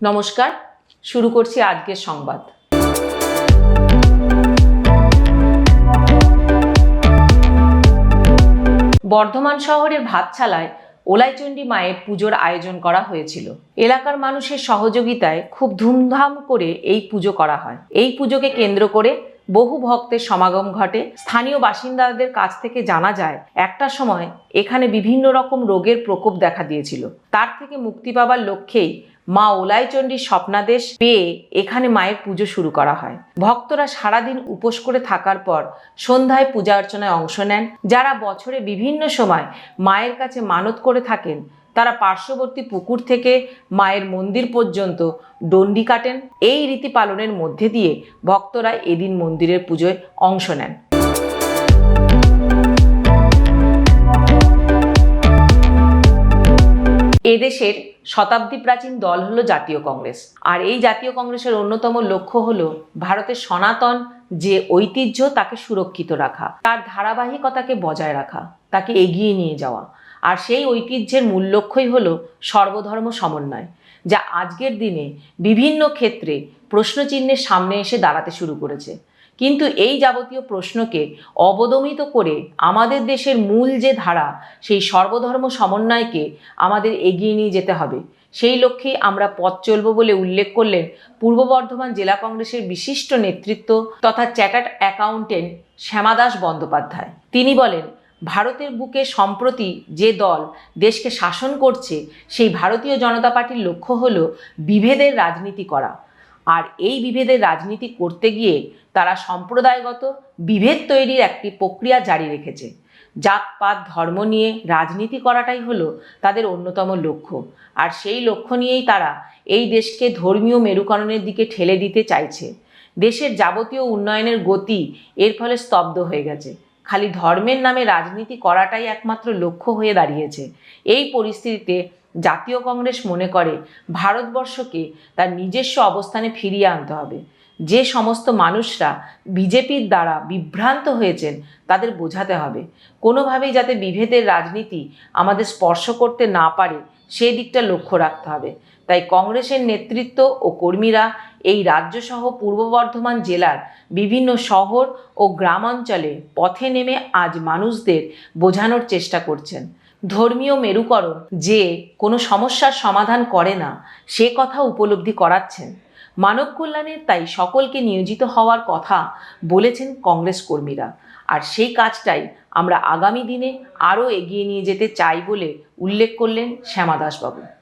নমস্কার, শুরু করছি আজকের সংবাদ। বর্ধমান শহরের ভাতছালায় ওলাইচণ্ডী মায়ের পুজোর আয়োজন করা হয়েছিল। এলাকার মানুষের সহযোগিতায় খুব ধুমধাম করে এই পুজো করা হয়। এই পুজোকে কেন্দ্র করে বহু ভক্তের সমাগম ঘটে। স্থানীয় বাসিন্দাদের কাছ থেকে জানা যায়, একটা সময় এখানে বিভিন্ন রকম রোগের প্রকোপ দেখা দিয়েছিল। তার থেকে মুক্তি পাবার লক্ষ্যেই মা ওলাইচণ্ডীর স্বপ্নাদেশ পেয়ে এখানে মায়ের পুজো শুরু করা হয়। ভক্তরা সারাদিন উপোস করে থাকার পর সন্ধ্যায় পূজা অর্চনায় অংশ নেন। যারা বছরে বিভিন্ন সময় মায়ের কাছে মানত করে থাকেন, তারা পার্শ্ববর্তী পুকুর থেকে মায়ের মন্দির পর্যন্ত ডন্ডি কাটেন। এই রীতি পালনের মধ্যে দিয়ে ভক্তরা এদিন মন্দিরের পুজোয় অংশ নেন। এদেশের শতাব্দী প্রাচীন দল হলো জাতীয় কংগ্রেস। আর এই জাতীয় কংগ্রেসের অন্যতম লক্ষ্য হলো ভারতের সনাতন যে ঐতিহ্য, তাকে সুরক্ষিত রাখা, তার ধারাবাহিকতাকে বজায় রাখা, তাকে এগিয়ে নিয়ে যাওয়া। আর সেই ঐতিহ্যের মূল লক্ষ্যই হলো সর্বধর্ম সমন্বয়, যা আজকের দিনে বিভিন্ন ক্ষেত্রে প্রশ্নচিহ্নের সামনে এসে দাঁড়াতে শুরু করেছে। কিন্তু এই যাবতীয় প্রশ্নকে অবদমিত করে আমাদের দেশের মূল যে ধারা, সেই সর্বধর্ম সমন্বয়কে আমাদের এগিয়ে নিয়ে যেতে হবে। সেই লক্ষ্যেই আমরা পথ চলব বলে উল্লেখ করলেন পূর্ব বর্ধমান জেলা কংগ্রেসের বিশিষ্ট নেতৃত্ব তথা চ্যাটার্ড অ্যাকাউন্টেন্ট শ্যামাদাস বন্দ্যোপাধ্যায়। তিনি বলেন, ভারতের বুকে সম্প্রতি যে দল দেশকে শাসন করছে, সেই ভারতীয় জনতা পার্টির লক্ষ্য হলো বিভেদের রাজনীতি করা। আর এই বিভেদের রাজনীতি করতে গিয়ে তারা সম্প্রদায়গত বিভেদ তৈরির একটি প্রক্রিয়া জারি রেখেছে। জাতপাত, ধর্ম নিয়ে রাজনীতি করাটাই হলো তাদের অন্যতম লক্ষ্য। আর সেই লক্ষ্য নিয়েই তারা এই দেশকে ধর্মীয় মেরুকরণের দিকে ঠেলে দিতে চাইছে। দেশের যাবতীয় উন্নয়নের গতি এর ফলে স্তব্ধ হয়ে গেছে। খালি ধর্মের নামে রাজনীতি করাটাই একমাত্র লক্ষ্য হয়ে দাঁড়িয়েছে। এই পরিস্থিতিতে জাতীয় কংগ্রেস মনে করে ভারতবর্ষকে তার নিজস্ব অবস্থানে ফিরিয়ে আনতে হবে। যে সমস্ত মানুষরা বিজেপির দ্বারা বিভ্রান্ত হয়েছেন তাদের বোঝাতে হবে। কোনোভাবেই যাতে বিভেদের রাজনীতি আমাদের স্পর্শ করতে না পারে, সেই দিকটা লক্ষ্য রাখতে হবে। তাই কংগ্রেসের নেতৃত্ব ও কর্মীরা এই রাজ্যসহ পূর্ব বর্ধমান জেলার বিভিন্ন শহর ও গ্রামাঞ্চলে পথে নেমে আজ মানুষদের বোঝানোর চেষ্টা করছেন। ধর্মীয় মেরুকরণ যে কোনো সমস্যার সমাধান করে না, সে কথা উপলব্ধি করাচ্ছেন। মানব কল্যাণে তাই সকলকে নিয়োজিত হওয়ার কথা বলেছেন কংগ্রেস কর্মীরা। আর সেই কাজটাই আমরা আগামী দিনে আরও এগিয়ে নিয়ে যেতে চাই বলে উল্লেখ করলেন শ্যামা দাসবাবু।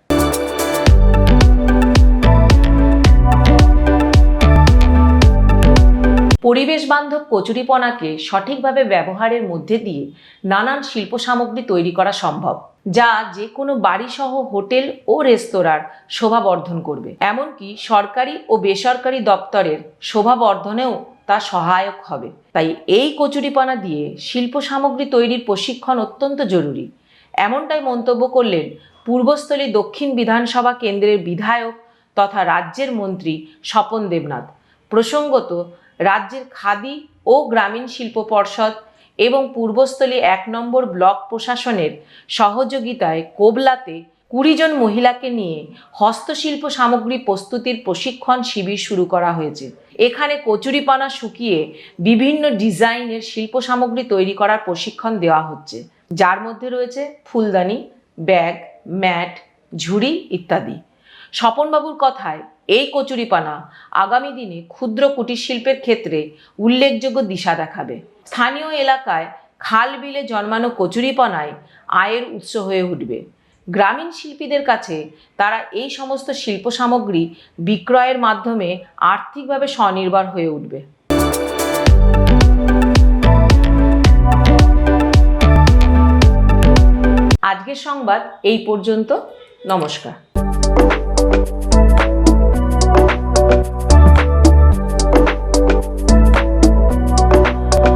পরিবেশ বান্ধব কচুরিপনাকে সঠিকভাবে ব্যবহারের মধ্যে দিয়ে নানান শিল্প সামগ্রী তৈরি করা সম্ভব, যা যে কোনো বাড়িসহ হোটেল ও রেস্তোরাঁর শোভা বর্ধন করবে। এমনকি সরকারি ও বেসরকারি দপ্তরের শোভা বর্ধনেও তা সহায়ক হবে। তাই এই কচুরিপানা দিয়ে শিল্প সামগ্রী তৈরির প্রশিক্ষণ অত্যন্ত জরুরি। এমনটাই মন্তব্য করলেন পূর্বস্থলী দক্ষিণ বিধানসভা কেন্দ্রের বিধায়ক তথা রাজ্যের মন্ত্রী স্বপন দেবনাথ। প্রসঙ্গত রাজ্যের খাদি ও গ্রামীণ শিল্প পর্ষদ এবং পূর্বস্থলী এক নম্বর ব্লক প্রশাসনের সহযোগিতায় কোবলাতে কুড়ি জন মহিলাকে নিয়ে হস্তশিল্প সামগ্রী প্রস্তুতির প্রশিক্ষণ শিবির শুরু করা হয়েছে। এখানে কচুরিপানা শুকিয়ে বিভিন্ন ডিজাইনের শিল্প সামগ্রী তৈরি করার প্রশিক্ষণ দেওয়া হচ্ছে। যার মধ্যে রয়েছে ফুলদানি, ব্যাগ, ম্যাট, ঝুড়ি ইত্যাদি। স্বপনবাবুর কথায় এই কচুরিপানা আগামী দিনে ক্ষুদ্র কুটির শিল্পের ক্ষেত্রে উল্লেখযোগ্য দিশা দেখাবে। স্থানীয় এলাকায় খাল বিলে জন্মানো কচুরিপানায় আয়ের উৎস হয়ে উঠবে। গ্রামীণ শিল্পীদের কাছে তারা এই সমস্ত শিল্প সামগ্রী বিক্রয়ের মাধ্যমে আর্থিকভাবে স্বনির্ভর হয়ে উঠবে। আজকের সংবাদ এই পর্যন্ত। নমস্কার।